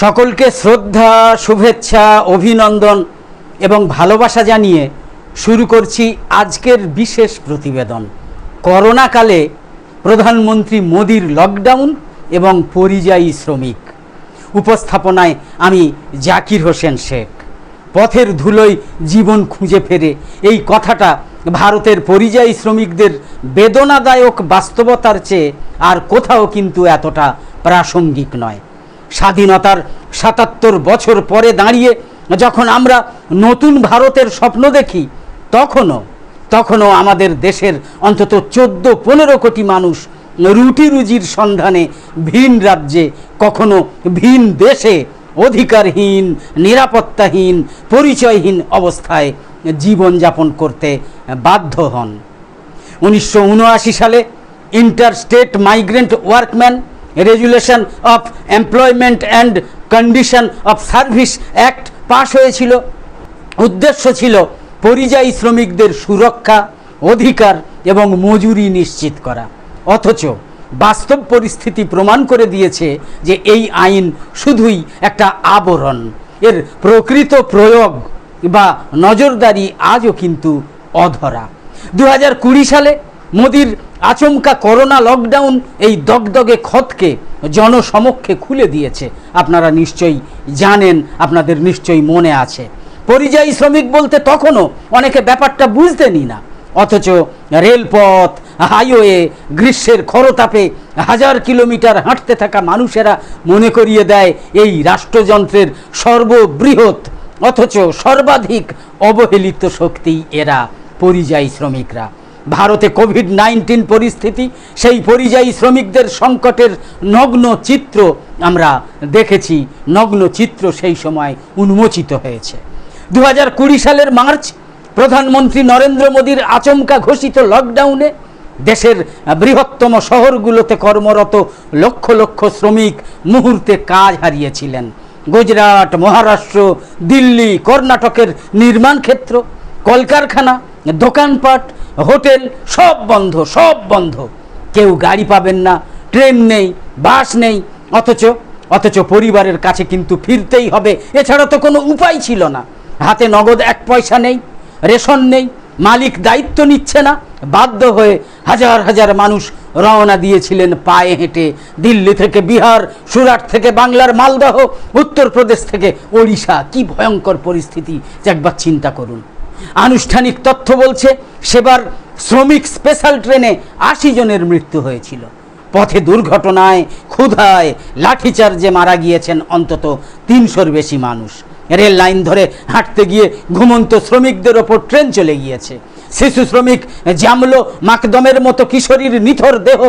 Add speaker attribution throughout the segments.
Speaker 1: সকলকে শ্রদ্ধা, শুভেচ্ছা, অভিনন্দন এবং ভালোবাসা জানিয়ে শুরু করছি আজকের বিশেষ প্রতিবেদন। করোনাকালে প্রধানমন্ত্রী মোদির লকডাউন এবং পরিযায়ী শ্রমিক। উপস্থাপনায় আমি জাকির হোসেন শেখ। পথের ধুলোয় জীবন খুঁজে ফেরে এই কথাটা ভারতের পরিযায়ী শ্রমিকদের বেদনাদায়ক বাস্তবতার চেয়ে আর কোথাও কিন্তু এতটা প্রাসঙ্গিক নয়। স্বাধীনতার সাতাত্তর বছর পরে দাঁড়িয়ে যখন আমরা নতুন ভারতের স্বপ্ন দেখি, তখনও তখনও আমাদের দেশের অন্তত চোদ্দ পনেরো কোটি মানুষ রুটি রুজির সন্ধানে ভিন রাজ্যে, কখনো ভিন দেশে অধিকারহীন, নিরাপত্তাহীন, পরিচয়হীন অবস্থায় জীবনযাপন করতে বাধ্য হন। উনিশশো উনআশি সালে inter state migrant workman regulation of employment and condition of service act পাশ হয়েছিল। উদ্দেশ্য ছিল পরিযায়ী শ্রমিকদের সুরক্ষা, অধিকার এবং মজুরি নিশ্চিত করা। অথচ বাস্তব পরিস্থিতি প্রমাণ করে দিয়েছে যে এই আইন শুধুই একটা আবরণ। এর প্রকৃত প্রয়োগ বা নজরদারি আজও কিন্তু অধরা। দু হাজার কুড়ি সালে মোদির আচমকা করোনা লকডাউন এই দগদগে ক্ষতকে জনসমক্ষে খুলে দিয়েছে। আপনারা নিশ্চয়ই জানেন, আপনাদের নিশ্চয়ই মনে আছে। পরিযায়ী শ্রমিক বলতে তখনও অনেকে ব্যাপারটা বুঝতেনই না। অথচ রেলপথ হাইওয়ে গ্রীষ্মের খরতাপে হাজার কিলোমিটার হাঁটতে থাকা মানুষেরা মনে করিয়ে দেয়, এই রাষ্ট্রযন্ত্রের সর্ববৃহৎ, অথচ সর্বাধিক অবহেলিত শক্তি এরা, পরিযায়ী শ্রমিকরা। ভারতে কোভিড নাইন্টিন পরিস্থিতি, সেই পরিযায়ী শ্রমিকদের সংকটের নগ্ন চিত্র আমরা দেখেছি। নগ্ন চিত্র সেই সময় উন্মোচিত হয়েছে। দু হাজার কুড়ি সালের মার্চ, প্রধানমন্ত্রী নরেন্দ্র মোদীর আচমকা ঘোষিত লকডাউনে দেশের বৃহত্তম শহরগুলোতে কর্মরত লক্ষ লক্ষ শ্রমিক মুহূর্তে কাজ হারিয়েছিলেন। গুজরাট, মহারাষ্ট্র, দিল্লি, কর্ণাটকের নির্মাণ ক্ষেত্র, কলকারখানা, দোকানপাট হোটেল সব বন্ধ সব বন্ধ। কেউ গাড়ি পাবেন না, ট্রেন নেই, বাস নেই, অথচ অথচ পরিবারের কাছে কিন্তু ফিরতেই হবে। এছাড়া তো কোনো উপায় ছিল না। হাতে নগদ এক পয়সা নেই, রেশন নেই, মালিক দায়িত্ব নিচ্ছে না। বাধ্য হয়ে হাজার হাজার মানুষ রওনা দিয়েছিলেন পায়ে হেঁটে। দিল্লি থেকে বিহার, সুরাট থেকে বাংলার মালদহ, উত্তরপ্রদেশ থেকে ওড়িশা। কি ভয়ঙ্কর পরিস্থিতি। একবার চিন্তা করুন। আনুষ্ঠানিক তথ্য বলছে, সেবার শ্রমিক স্পেশাল ট্রেনে আশি জনের মৃত্যু হয়েছিল। পথে দুর্ঘটনায়, ক্ষুধায়, লাঠিচার্জে মারা গিয়েছেন অন্তত তিনশোর বেশি মানুষ। রেল লাইন ধরে হাঁটতে গিয়ে ঘুমন্ত শ্রমিকদের ওপর ট্রেন চলে গিয়েছে। শিশু শ্রমিক জামলো মাকদমের মতো কিশোরীর নিথর দেহ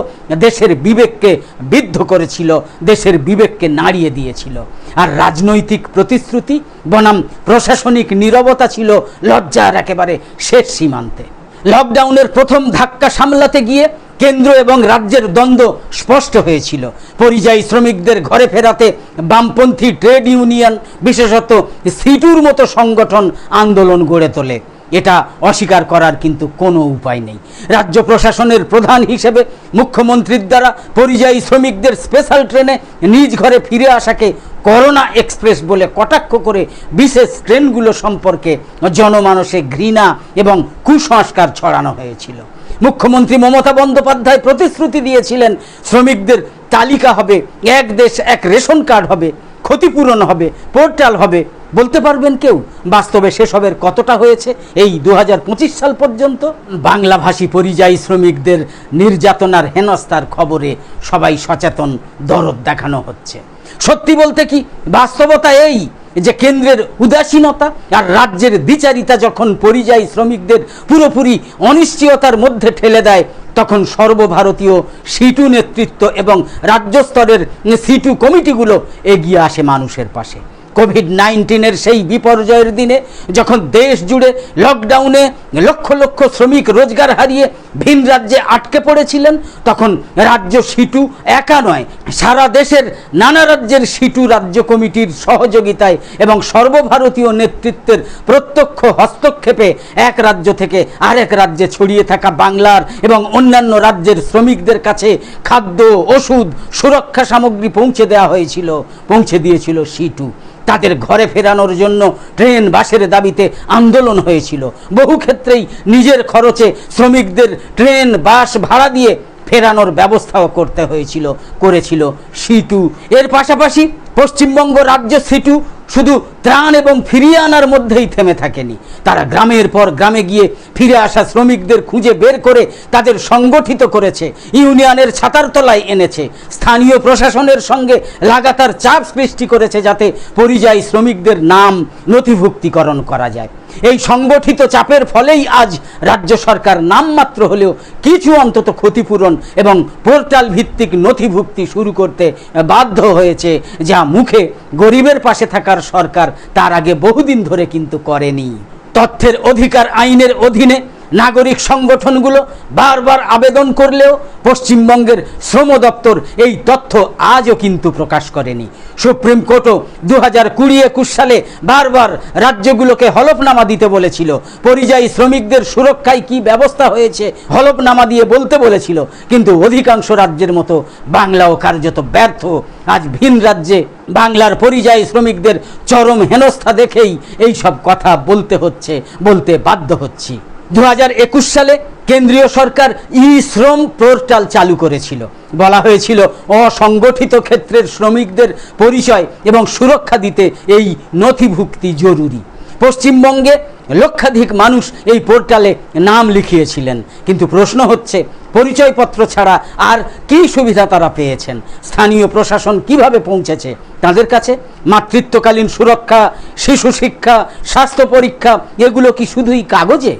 Speaker 1: দেশের বিবেককে বিদ্ধ করেছিল, দেশের বিবেককে নাড়িয়ে দিয়েছিল। আর রাজনৈতিক প্রতিশ্রুতি বনাম প্রশাসনিক নীরবতা ছিল লজ্জার একেবারে শেষ সীমান্তে। লকডাউনের প্রথম ধাক্কা সামলাতে গিয়ে কেন্দ্র এবং রাজ্যের দ্বন্দ্ব স্পষ্ট হয়েছিল। পরিযায়ী শ্রমিকদের ঘরে ফেরাতে বামপন্থী ট্রেড ইউনিয়ন, বিশেষত সিটুর মতো সংগঠন আন্দোলন গড়ে তোলে। এটা অস্বীকার করার কিন্তু কোনো উপায় নেই। রাজ্য প্রশাসনের প্রধান হিসেবে মুখ্যমন্ত্রীর দ্বারা পরিযায়ী শ্রমিকদের স্পেশাল ট্রেনে নিজ ঘরে ফিরে আসাকে করোনা এক্সপ্রেস বলে কটাক্ষ করে বিশেষ ট্রেনগুলো সম্পর্কে জনমানসে ঘৃণা এবং কুসংস্কার ছড়ানো হয়েছিল। মুখ্যমন্ত্রী মমতা বন্দ্যোপাধ্যায় প্রতিশ্রুতি দিয়েছিলেন, শ্রমিকদের তালিকা হবে, এক দেশ এক রেশন কার্ড হবে, ক্ষতিপূরণ হবে, পোর্টাল হবে বলতে পারবেন কেউ? বাস্তবে সেসবের কতটা হয়েছে? এই দু হাজার পঁচিশ সাল পর্যন্ত বাংলাভাষী পরিযায়ী শ্রমিকদের নির্যাতনার হেনস্তার খবরে সবাই সচেতন, দরদ দেখানো হচ্ছে। সত্যি বলতে কি, বাস্তবতা এই যে কেন্দ্রের উদাসীনতা আর রাজ্যের বিচারিতা যখন পরিযায়ী শ্রমিকদের পুরোপুরি অনিশ্চয়তার মধ্যে ঠেলে দেয়, তখন সর্বভারতীয় সিটু নেতৃত্ব এবং রাজ্য স্তরের সিটু কমিটিগুলো এগিয়ে আসে মানুষের পাশে। কোভিড নাইন্টিনের সেই বিপর্যয়ের দিনে যখন দেশ জুড়ে লকডাউনে লক্ষ লক্ষ শ্রমিক রোজগার হারিয়ে ভিন রাজ্যে আটকে পড়েছিলেন, তখন রাজ্য সিটু একা নয়, সারা দেশের নানা রাজ্যের সিটু রাজ্য কমিটির সহযোগিতায় এবং সর্বভারতীয় নেতৃত্বের প্রত্যক্ষ হস্তক্ষেপে এক রাজ্য থেকে আরেক রাজ্যে ছড়িয়ে থাকা বাংলার এবং অন্যান্য রাজ্যের শ্রমিকদের কাছে খাদ্য, ওষুধ, সুরক্ষা সামগ্রী পৌঁছে দেওয়া হয়েছিল, পৌঁছে দিয়েছিল সিটু। তাদের ঘরে ফেরানোর জন্য ট্রেন বাসের দাবিতে আন্দোলন হয়েছিল। বহু ক্ষেত্রেই নিজের খরচে শ্রমিকদের ট্রেন বাস ভাড়া দিয়ে ফেরানোর ব্যবস্থাও করতে হয়েছিল, করেছিল সিটু। এর পাশাপাশি পশ্চিমবঙ্গ রাজ্য সিটু শুধু ত্রাণ এবং ফিরিয়ে আনার মধ্যেই থেমে থাকেনি। তারা গ্রামের পর গ্রামে গিয়ে ফিরে আসা শ্রমিকদের খুঁজে বের করে তাদের সংগঠিত করেছে। ইউনিয়নের ছাতার তলায় এনেছে। স্থানীয় প্রশাসনের সঙ্গে লাগাতার চাপ সৃষ্টি করেছে যাতে পরিযায়ী শ্রমিকদের নাম নথিভুক্তিকরণ করা যায়। এই সংগঠিত চাপের ফলেই আজ রাজ্য সরকার নামমাত্র হলেও কিছু অন্তত ক্ষতিপূরণ এবং পোর্টাল ভিত্তিক নথিভুক্তি শুরু করতে বাধ্য হয়েছে, যা মুখে গরিবের পাশে থাকার সরকার তার আগে বহুদিন ধরে কিন্তু করেনি। তথ্যের অধিকার আইনের অধীনে নাগরিক সংগঠনগুলো বারবার আবেদন করলেও পশ্চিমবঙ্গের শ্রম দপ্তর এই তথ্য আজও কিন্তু প্রকাশ করেনি। সুপ্রিম কোর্টও দু হাজার কুড়ি একুশ সালে বারবার রাজ্যগুলোকে হলফনামা দিতে বলেছিল। পরিযায়ী শ্রমিকদের সুরক্ষায় কি ব্যবস্থা হয়েছে হলফনামা দিয়ে বলতে বলেছিল। কিন্তু অধিকাংশ রাজ্যের মতো বাংলাও কার্যত ব্যর্থ। আজ ভিন রাজ্যে বাংলার পরিযায়ী শ্রমিকদের চরম হেনস্থা দেখেই এই সব কথা বলতে হচ্ছে, বলতে বাধ্য হচ্ছি। দু হাজার একুশ সালে কেন্দ্রীয় সরকার ই শ্রম পোর্টাল চালু করেছিল। বলা হয়েছিল, অসংগঠিত ক্ষেত্রের শ্রমিকদের পরিচয় এবং সুরক্ষা দিতে এই নথিভুক্তি জরুরি। পশ্চিমবঙ্গে লক্ষাধিক মানুষ এই পোর্টালে নাম লিখিয়েছিলেন। কিন্তু প্রশ্ন হচ্ছে, পরিচয়পত্র ছাড়া আর কী সুবিধা তারা পেয়েছেন? স্থানীয় প্রশাসন কীভাবে পৌঁছেছে? তাদের কাছে মাতৃত্বকালীন সুরক্ষা, শিশু শিক্ষা, স্বাস্থ্য পরীক্ষা, এগুলো কি শুধুই কাগজে?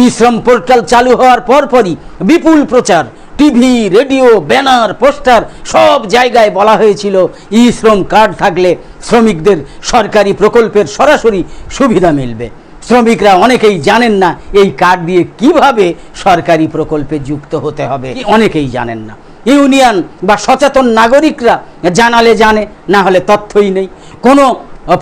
Speaker 1: ই শ্রম পোর্টাল চালু হওয়ার পরপরই বিপুল প্রচার, টিভি, রেডিও, ব্যানার, পোস্টার সব জায়গায় বলা হয়েছিল ই শ্রম কার্ড থাকলে শ্রমিকদের সরকারি প্রকল্পের সরাসরি সুবিধা মিলবে। শ্রমিকরা অনেকেই জানেন না এই কার্ড দিয়ে কীভাবে সরকারি প্রকল্পে যুক্ত হতে হবে। অনেকেই জানেন না। ইউনিয়ন বা সচেতন নাগরিকরা জানালে জানে, না হলে তথ্যই নেই। কোনো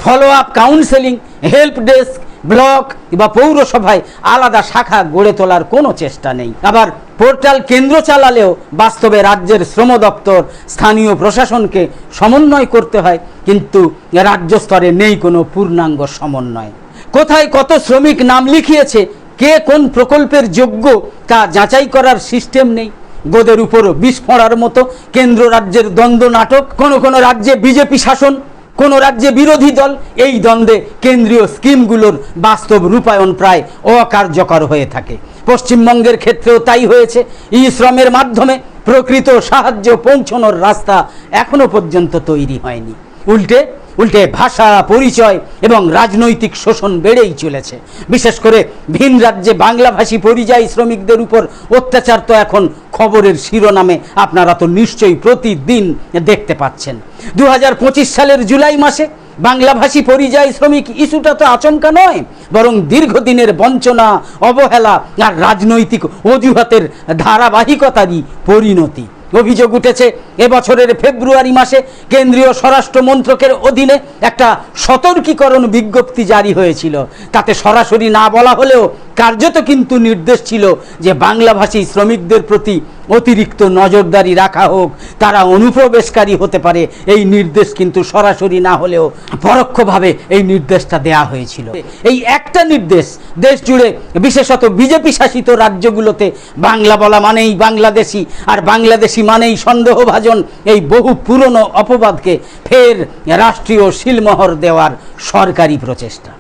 Speaker 1: follow up counselling help desk block বা পৌরসভায় আলাদা শাখা গড়ে তোলার কোনো চেষ্টা নেই। আবার পোর্টাল কেন্দ্র চালালেও বাস্তবে রাজ্যের শ্রম দপ্তর স্থানীয় প্রশাসনকে সমন্বয় করতে হয়, কিন্তু রাজ্য স্তরে নেই কোনো পূর্ণাঙ্গ সমন্বয়। কোথায় কত শ্রমিক নাম লিখিয়েছে, কে কোন প্রকল্পের যোগ্য, তা যাচাই করার সিস্টেম নেই। গোদের উপর বিস্ফোরার মতো কেন্দ্র রাজ্যের দ্বন্দ্ব নাটক, কোনো কোনো রাজ্যে বিজেপি শাসন কোনো রাজ্যে বিরোধী দল এই দ্বন্দ্বে কেন্দ্রীয় স্কিমগুলোর বাস্তব রূপায়ণ প্রায় অকার্যকর হয়ে থাকে। পশ্চিমবঙ্গের ক্ষেত্রেও তাই হয়েছে। ই শ্রমের মাধ্যমে প্রকৃত সাহায্য পৌঁছানোর রাস্তা এখনও পর্যন্ত তৈরি হয়নি। উল্টে উল্টে ভাষা, পরিচয় এবং রাজনৈতিক শোষণ বেড়েই চলেছে। বিশেষ করে ভিন রাজ্যে বাংলাভাষী পরিযায়ী শ্রমিকদের উপর অত্যাচার তো এখন খবরের শিরোনামে। আপনারা তো নিশ্চয়ই প্রতিদিন দেখতে পাচ্ছেন। দু হাজার পঁচিশ সালের জুলাই মাসে বাংলাভাষী পরিযায়ী শ্রমিক ইস্যুটা তো আচমকা নয়, বরং দীর্ঘদিনের বঞ্চনা, অবহেলা আর রাজনৈতিক অজুহাতের ধারাবাহিকতারই পরিণতি। অভিযোগ উঠেছে, এবছরের ফেব্রুয়ারি মাসে কেন্দ্রীয় স্বরাষ্ট্র মন্ত্রকের অধীনে একটা সতর্কীকরণ বিজ্ঞপ্তি জারি হয়েছিল। তাতে সরাসরি না বলা হলেও কার্যত কিন্তু নির্দেশ ছিল যে বাংলাভাষী শ্রমিকদের প্রতি অতিরিক্ত নজরদারি রাখা হোক, তারা অনুপ্রবেশকারী হতে পারে। এই নির্দেশ কিন্তু সরাসরি না হলেও পরোক্ষভাবে এই নির্দেশটা দেয়া হয়েছিল। এই একটা নির্দেশ, দেশ জুড়ে বিশেষত বিজেপি শাসিত রাজ্যগুলোতে বাংলা বলা মানেই বাংলাদেশি, আর বাংলাদেশি মানেই সন্দেহভাজন এই বহু পুরনো অপবাদকে ফের রাষ্ট্রীয় শিলমোহর দেওয়ার সরকারি প্রচেষ্টা।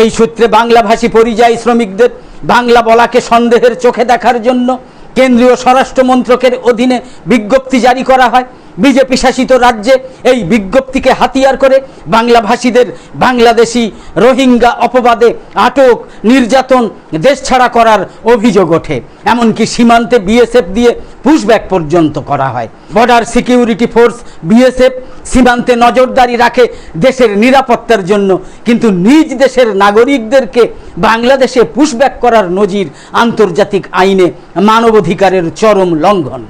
Speaker 1: এই সূত্রে বাংলাভাষী পরিযায়ী শ্রমিকদের বাংলা বলাকে সন্দেহের চোখে দেখার জন্য কেন্দ্রীয় স্বরাষ্ট্র মন্ত্রকের অধীনে বিজ্ঞপ্তি জারি করা হয়। বিজেপি শাসিত রাজ্যে এই বিজ্ঞপ্তিকে হাতিয়ার করে বাংলাভাষীদের বাংলাদেশি রোহিঙ্গা অপবাদে আটক নির্যাতন দেশ ছাড়া করার অভিযোগ ওঠে। এমনকি সীমান্তে বিএসএফ দিয়ে পুশব্যাক পর্যন্ত করা হয়। বর্ডার সিকিউরিটি ফোর্স বিএসএফ সীমান্তে নজরদারি রাখে দেশের নিরাপত্তার জন্য। কিন্তু নিজ দেশের নাগরিকদেরকে বাংলাদেশে পুশব্যাক করার নজির আন্তর্জাতিক আইনে মানবাধিকারের চরম লঙ্ঘন।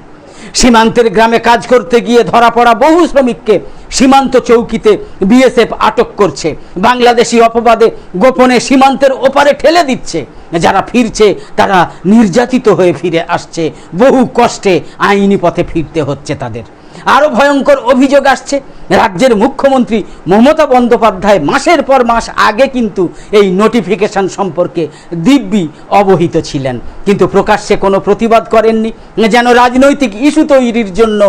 Speaker 1: সীমান্তের গ্রামে কাজ করতে গিয়ে ধরা পড়া বহু শ্রমিককে সীমান্ত চৌকিতে বিএসএফ আটক করছে। বাংলাদেশি অপবাদে গোপনে সীমান্তের ওপারে ঠেলে দিচ্ছে। যারা ফিরছে, তারা নির্যাতিত হয়ে ফিরে আসছে। বহু কষ্টে আইনি পথে ফিরতে হচ্ছে তাদের। আরও ভয়ঙ্কর অভিযোগ আসছে। রাজ্যের মুখ্যমন্ত্রী মমতা বন্দ্যোপাধ্যায় মাসের পর মাস আগে কিন্তু এই নোটিফিকেশন সম্পর্কে দিব্যি অবহিত ছিলেন। কিন্তু প্রকাশ্যে কোনো প্রতিবাদ করেননি, যেন রাজনৈতিক ইস্যু তৈরির জন্য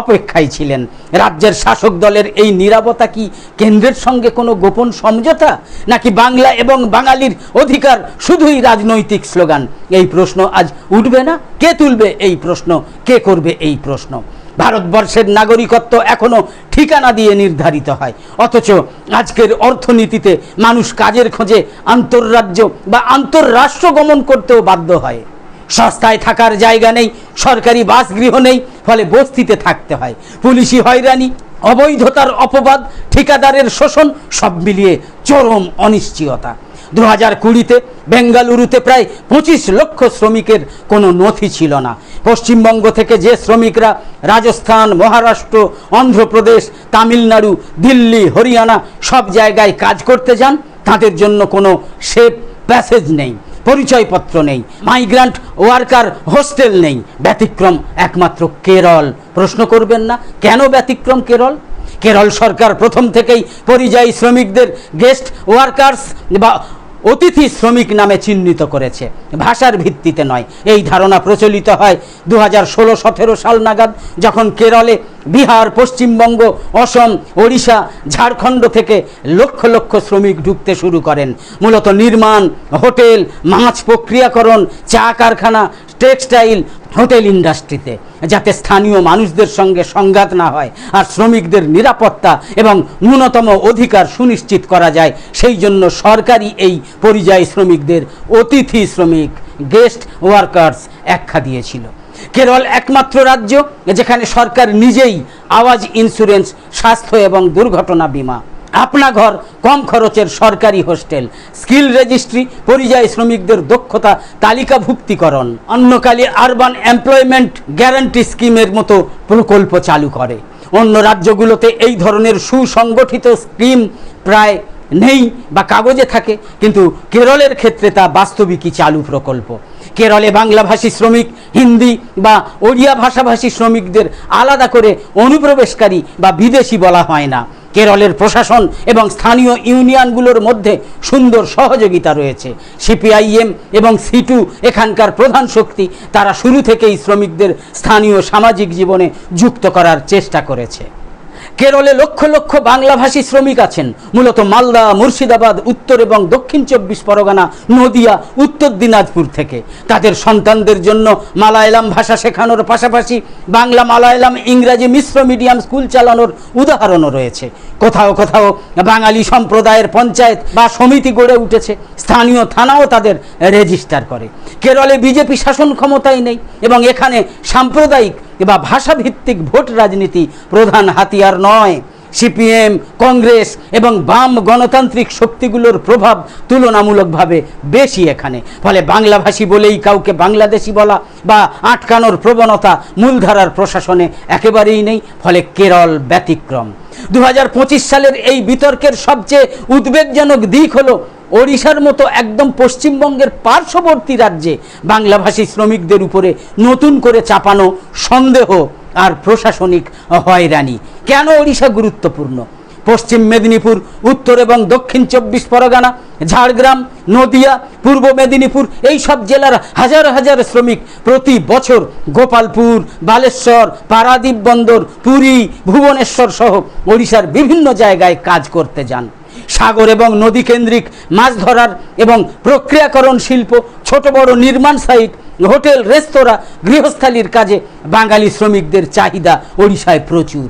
Speaker 1: অপেক্ষায় ছিলেন। রাজ্যের শাসক দলের এই নিরাপত্তা কি কেন্দ্রের সঙ্গে কোনো গোপন সমঝোতা? নাকি বাংলা এবং বাঙালির অধিকার শুধুই রাজনৈতিক স্লোগান? এই প্রশ্ন আজ উঠবে না? কে তুলবে এই প্রশ্ন? কে করবে এই প্রশ্ন? ভারতবর্ষের নাগরিকত্ব এখনও ঠিকানা দিয়ে নির্ধারিত হয়। অথচ আজকের অর্থনীতিতে মানুষ কাজের খোঁজে আন্তঃরাজ্য বা আন্তঃরাষ্ট্র গমন করতেও বাধ্য হয়। সস্তায় থাকার জায়গা নেই, সরকারি বাসগৃহ নেই, ফলে বস্তিতে থাকতে হয়। পুলিশি হয়রানি, অবৈধতার অপবাদ, ঠিকাদারের শোষণ সব মিলিয়ে চরম অনিশ্চয়তা। দু হাজার কুড়িতে বেঙ্গালুরুতে প্রায় পঁচিশ লক্ষ শ্রমিকের কোনো নথি ছিল না। পশ্চিমবঙ্গ থেকে যে শ্রমিকরা রাজস্থান, মহারাষ্ট্র, অন্ধ্রপ্রদেশ, তামিলনাড়ু, দিল্লি, হরিয়ানা সব জায়গায় কাজ করতে যান, তাদের জন্য কোনো সেফ প্যাসেজ নেই, পরিচয়পত্র নেই, মাইগ্রান্ট ওয়ার্কার হোস্টেল নেই। ব্যতিক্রম একমাত্র কেরল। প্রশ্ন করবেন না, কেন ব্যতিক্রম কেরল? কেরল সরকার প্রথম থেকেই পরিযায়ী শ্রমিকদের গেস্ট ওয়ার্কার্স বা অতিথি শ্রমিক নামে চিহ্নিত করেছে। ভাষার ভিত্তিতে নয়। এই ধারণা প্রচলিত হয় দু হাজার ষোলো সতেরো সাল নাগাদ যখন কেরলে বিহার, পশ্চিমবঙ্গ, অসম, ওড়িশা, ঝাড়খণ্ড থেকে লক্ষ লক্ষ শ্রমিক ঢুকতে শুরু করেন। মূলত নির্মাণ, হোটেল, মাছ প্রক্রিয়াকরণ, চা কারখানা, টেক্সটাইল হোটেল ইন্ডাস্ট্রিতে, যাতে স্থানীয় মানুষদের সঙ্গে সংঘাত না হয় আর শ্রমিকদের নিরাপত্তা এবং ন্যূনতম অধিকার সুনিশ্চিত করা যায়। সেই জন্য সরকারি এই পরিযায়ী শ্রমিকদের অতিথি শ্রমিক গেস্ট ওয়ার্কার্স একখা দিয়েছিল। কেরল একমাত্র রাজ্য যেখানে সরকার নিজেই আওয়াজ ইন্স্যুরেন্স স্বাস্থ্য এবং দুর্ঘটনা বীমা আপনা ঘর, কম খরচের সরকারি হোস্টেল, স্কিল রেজিস্ট্রি, পরিযায়ী শ্রমিকদের দক্ষতা, তালিকাভুক্তিকরণ, অন্যকালে আরবান এমপ্লয়মেন্ট গ্যারান্টি স্কিমের মতো প্রকল্প চালু করে। অন্য রাজ্যগুলোতে এই ধরনের সুসংগঠিত স্কিম প্রায় নেই বা কাগজে থাকে, কিন্তু কেরলের ক্ষেত্রে তা বাস্তবিকই চালু প্রকল্প। কেরলে বাংলাভাষী শ্রমিক, হিন্দি বা ওড়িয়া ভাষাভাষী শ্রমিকদের আলাদা করে অনুপ্রবেশকারী বা বিদেশি বলা হয় না। কেরলের প্রশাসন এবং স্থানীয় ইউনিয়নগুলোর মধ্যে সুন্দর সহযোগিতা রয়েছে। সিপিআইএম এবং সিটু এখানকার প্রধান শক্তি, তারা শুরু থেকেই শ্রমিকদের স্থানীয় সামাজিক জীবনে যুক্ত করার চেষ্টা করেছে। কেরলে লক্ষ লক্ষ বাংলাভাষী শ্রমিক আছেন। মূলত মালদা, মুর্শিদাবাদ, উত্তর এবং দক্ষিণ চব্বিশ পরগনা, নদিয়া, উত্তর দিনাজপুর থেকে। তাদের সন্তানদের জন্য মালায়ালাম ভাষা শেখানোর পাশাপাশি বাংলা, মালায়ালাম, ইংরাজি মিশ্র মিডিয়াম স্কুল চালানোর উদাহরণও রয়েছে। কোথাও কোথাও বাঙালি সম্প্রদায়ের পঞ্চায়েত বা সমিতি গড়ে উঠেছে। স্থানীয় থানাও তাদের রেজিস্টার করে। কেরলে বিজেপি শাসন ক্ষমতায় নেই এবং এখানে সাম্প্রদায়িক বা ভাষাভিত্তিক ভোট রাজনীতি প্রধান হাতিয়ার নয়। সিপিএম, কংগ্রেস এবং বাম গণতান্ত্রিক শক্তিগুলোর প্রভাব তুলনামূলকভাবে বেশি এখানে। ফলে বাংলাভাষী বলেই কাউকে বাংলাদেশি বলা বা আটকানোর প্রবণতা মূলধারার প্রশাসনে একেবারেই নেই, ফলে কেরল ব্যতিক্রম। দু হাজার পঁচিশ সালের এই বিতর্কের সবচেয়ে উদ্বেগজনক দিক হলো ওড়িশার মতো একদম পশ্চিমবঙ্গের পার্শ্ববর্তী রাজ্যে বাংলাভাষী শ্রমিকদের উপরে নতুন করে চাপানো সন্দেহ আর প্রশাসনিক হয়রানি। কেন ওড়িশা গুরুত্বপূর্ণ? পশ্চিম মেদিনীপুর, উত্তর এবং দক্ষিণ চব্বিশ পরগনা, ঝাড়গ্রাম, নদিয়া, পূর্ব মেদিনীপুর, এই সব জেলার হাজার হাজার শ্রমিক প্রতি বছর গোপালপুর, বালেশ্বর পারাদ্বীপ বন্দর, পুরী, ভুবনেশ্বর সহ ওড়িশার বিভিন্ন জায়গায় কাজ করতে যান। সাগর এবং নদী কেন্দ্রিক মাছ ধরার এবং প্রক্রিয়াকরণ শিল্প, ছোট বড় নির্মাণ সাইট, হোটেল, রেস্তোরাঁ, গৃহস্থালির কাজে বাঙালি শ্রমিকদের চাহিদা ওড়িশায় প্রচুর।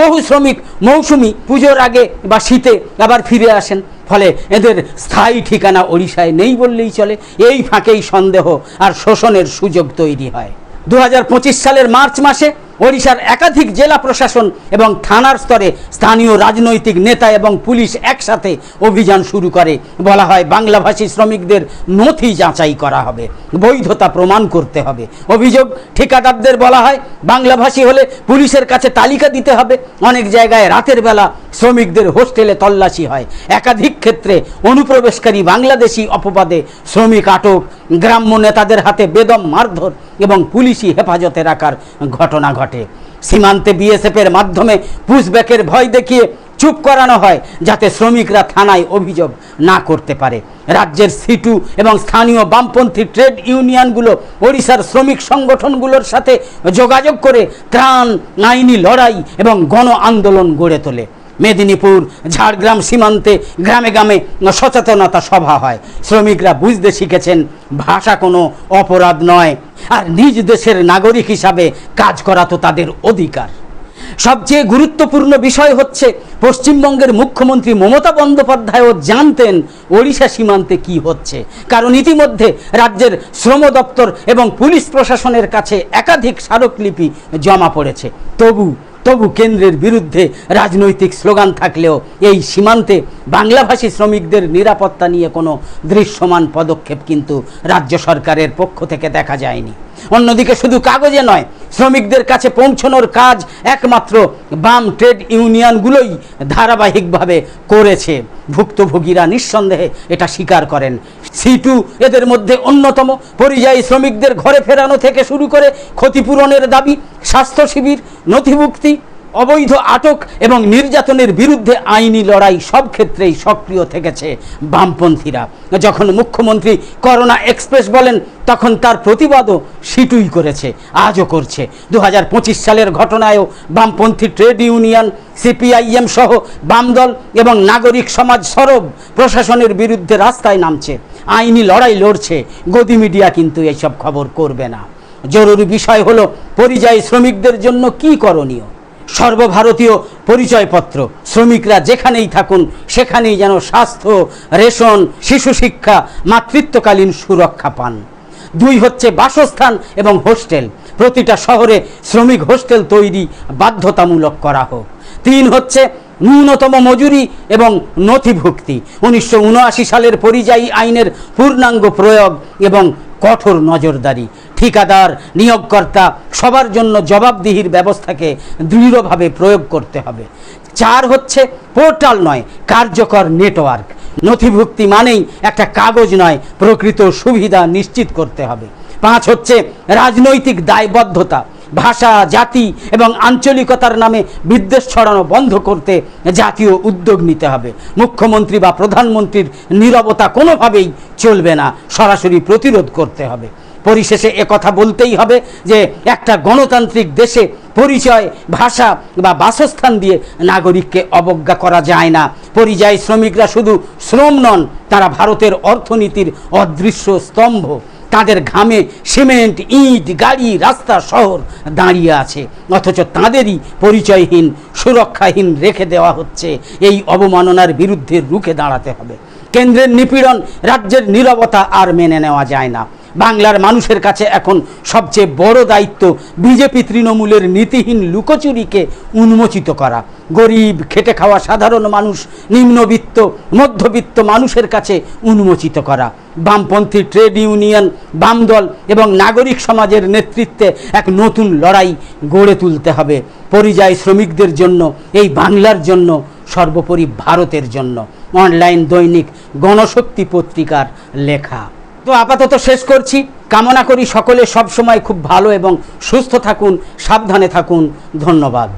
Speaker 1: বহু শ্রমিক মৌসুমি পুজোর আগে বা শীতে আবার ফিরে আসেন, ফলে এদের স্থায়ী ঠিকানা ওড়িশায় নেই বললেই চলে। এই ফাঁকেই সন্দেহ আর শোষণের সুযোগ তৈরি হয়। দু হাজার পঁচিশ সালের মার্চ মাসে ওড়িশার একাধিক জেলা প্রশাসন এবং থানার স্তরে স্থানীয় রাজনৈতিক নেতা এবং পুলিশ একসাথে অভিযান শুরু করে। বলা হয়, বাংলাভাষী শ্রমিকদের নথি যাচাই করা হবে, বৈধতা প্রমাণ করতে হবে। অভিযোগ, ঠিকাদারদের বলা হয়, বাংলাভাষী হলে পুলিশের কাছে তালিকা দিতে হবে। অনেক জায়গায় রাতের বেলা শ্রমিকদের হোস্টেলে তল্লাশি হয়। একাধিক ক্ষেত্রে অনুপ্রবেশকারী বাংলাদেশি অপবাদে শ্রমিক আটক, গ্রাম্য নেতাদের হাতে বেদম মারধর এবং পুলিশি হেফাজতে রাখার ঘটনা ঘটে। সীমান্তে বিএসএফের মাধ্যমে পুশব্যাকের ভয় দেখিয়ে চুপ করানো হয় যাতে শ্রমিকরা থানায় অভিযোগ না করতে পারে। রাজ্যের সিটু এবং স্থানীয় বামপন্থী ট্রেড ইউনিয়নগুলো ওড়িশার শ্রমিক সংগঠনগুলোর সাথে যোগাযোগ করে ত্রাণ, আইনি লড়াই এবং গণ আন্দোলন গড়ে তোলে। মেদিনীপুর, ঝাড়গ্রাম সীমান্তে গ্রামে গ্রামে সচেতনতা সভা হয়। শ্রমিকরা বুঝতে শিখেছেন, ভাষা কোনো অপরাধ নয়, আর নিজ দেশের নাগরিক হিসাবে কাজ করা তো তাদের অধিকার। সবচেয়ে গুরুত্বপূর্ণ বিষয় হচ্ছে, পশ্চিমবঙ্গের মুখ্যমন্ত্রী মমতা বন্দ্যোপাধ্যায়ও জানতেন ওড়িশা সীমান্তে কি হচ্ছে। কারণ ইতিমধ্যে রাজ্যের শ্রম দপ্তর এবং পুলিশ প্রশাসনের কাছে একাধিক স্মারকলিপি জমা পড়েছে। তবু তবু কেন্দ্রের বিরুদ্ধে রাজনৈতিক স্লোগান থাকলেও এই সীমান্তে বাংলাভাষী শ্রমিকদের নিরাপত্তা নিয়ে কোনো দৃশ্যমান পদক্ষেপ কিন্তু রাজ্য সরকারের পক্ষ থেকে দেখা যায়নি। অন্যদিকে শুধু কাগজে নয়, শ্রমিকদের কাছে পৌঁছানোর কাজ একমাত্র বাম ট্রেড ইউনিয়নগুলোই ধারাবাহিকভাবে করেছে। ভুক্তভোগীরা নিঃসন্দেহে এটা স্বীকার করেন। সিটু এদের মধ্যে অন্যতম পরিযায়ী শ্রমিকদের ঘরে ফেরানো থেকে শুরু করে ক্ষতিপূরণের দাবি, স্বাস্থ্য শিবির, নথিভুক্তি অবৈধ আটক এবং নির্যাতনের বিরুদ্ধে আইনি লড়াই সব ক্ষেত্রেই সক্রিয় থেকেছে বামপন্থীরা। যখন মুখ্যমন্ত্রী করোনা এক্সপ্রেস বলেন, তখন তার প্রতিবাদও সিটুই করেছে, আজও করছে। দু হাজার পঁচিশ সালের ঘটনায়ও বামপন্থী ট্রেড ইউনিয়ন, সিপিআইএম সহ বামদল এবং নাগরিক সমাজ সরব প্রশাসনের বিরুদ্ধে রাস্তায় নামছে। আইনি লড়াই লড়ছে, গদি মিডিয়া কিন্তু এইসব খবর করবে না। জরুরি বিষয় হলো পরিযায়ী শ্রমিকদের জন্য কি করণীয়? সর্বভারতীয় পরিচয়পত্র। শ্রমিকরা যেখানেই থাকুন, সেখানেই যেন স্বাস্থ্য, রেশন, শিশু শিক্ষা, মাতৃত্বকালীন সুরক্ষা পান। দুই হচ্ছে বাসস্থান এবং হোস্টেল। প্রতিটা শহরে শ্রমিক হোস্টেল তৈরি বাধ্যতামূলক করা হোক। তিন হচ্ছে ন্যূনতম মজুরি এবং নথিভুক্তি। উনিশশো উনআশি সালের পরিযায়ী আইনের পূর্ণাঙ্গ প্রয়োগ এবং কঠোর নজরদারি। ঠিকাদার, নিয়োগকর্তা সবার জন্য জবাবদিহির ব্যবস্থাকে দৃঢ়ভাবে প্রয়োগ করতে হবে। চার হচ্ছে পোর্টাল নয়, কার্যকর নেটওয়ার্ক। নথিভুক্তি মানেই একটা কাগজ নয়, প্রকৃত সুবিধা নিশ্চিত করতে হবে। পাঁচ হচ্ছে রাজনৈতিক দায়বদ্ধতা। ভাষা, জাতি এবং আঞ্চলিকতার নামে বিদ্বেষ ছড়ানো বন্ধ করতে জাতীয় উদ্যোগ নিতে হবে। মুখ্যমন্ত্রী বা প্রধানমন্ত্রীর নীরবতা কোনোভাবেই চলবে না, সরাসরি প্রতিরোধ করতে হবে। পরিশেষে একথা বলতেই হবে যে একটা গণতান্ত্রিক দেশে পরিচয়, ভাষা বা বাসস্থান দিয়ে নাগরিককে অবজ্ঞা করা যায় না। পরিযায়ী শ্রমিকরা শুধু শ্রম নন, তারা ভারতের অর্থনীতির অদৃশ্য স্তম্ভ। তাদের ঘামে সিমেন্ট, ইট, গাড়ি, রাস্তা, শহর দাঁড়িয়ে আছে। অথচ তাঁদেরই পরিচয়হীন, সুরক্ষাহীন রেখে দেওয়া হচ্ছে। এই অবমাননার বিরুদ্ধে রুখে দাঁড়াতে হবে। কেন্দ্রের নিপীড়ন রাজ্যের নীরবতা আর মেনে নেওয়া যায় না। বাংলার মানুষের কাছে এখন সবচেয়ে বড় দায়িত্ব বিজেপি তৃণমূলের নীতিহীন লুকোচুরিকে উন্মোচিত করা। গরিব, খেটে খাওয়া সাধারণ মানুষ, নিম্নবিত্ত, মধ্যবিত্ত মানুষের কাছে উন্মোচিত করা। বামপন্থী ট্রেড ইউনিয়ন, বামদল এবং নাগরিক সমাজের নেতৃত্বে এক নতুন লড়াই গড়ে তুলতে হবে। পরিযায়ী শ্রমিকদের জন্য, এই বাংলার জন্য, সর্বোপরি ভারতের জন্য। অনলাইন দৈনিক গণশক্তি পত্রিকার লেখা। তো আপাতত শেষ করছি। কামনা করি সকলে সবসময় খুব ভালো এবং সুস্থ থাকুন, সাবধানে থাকুন। ধন্যবাদ।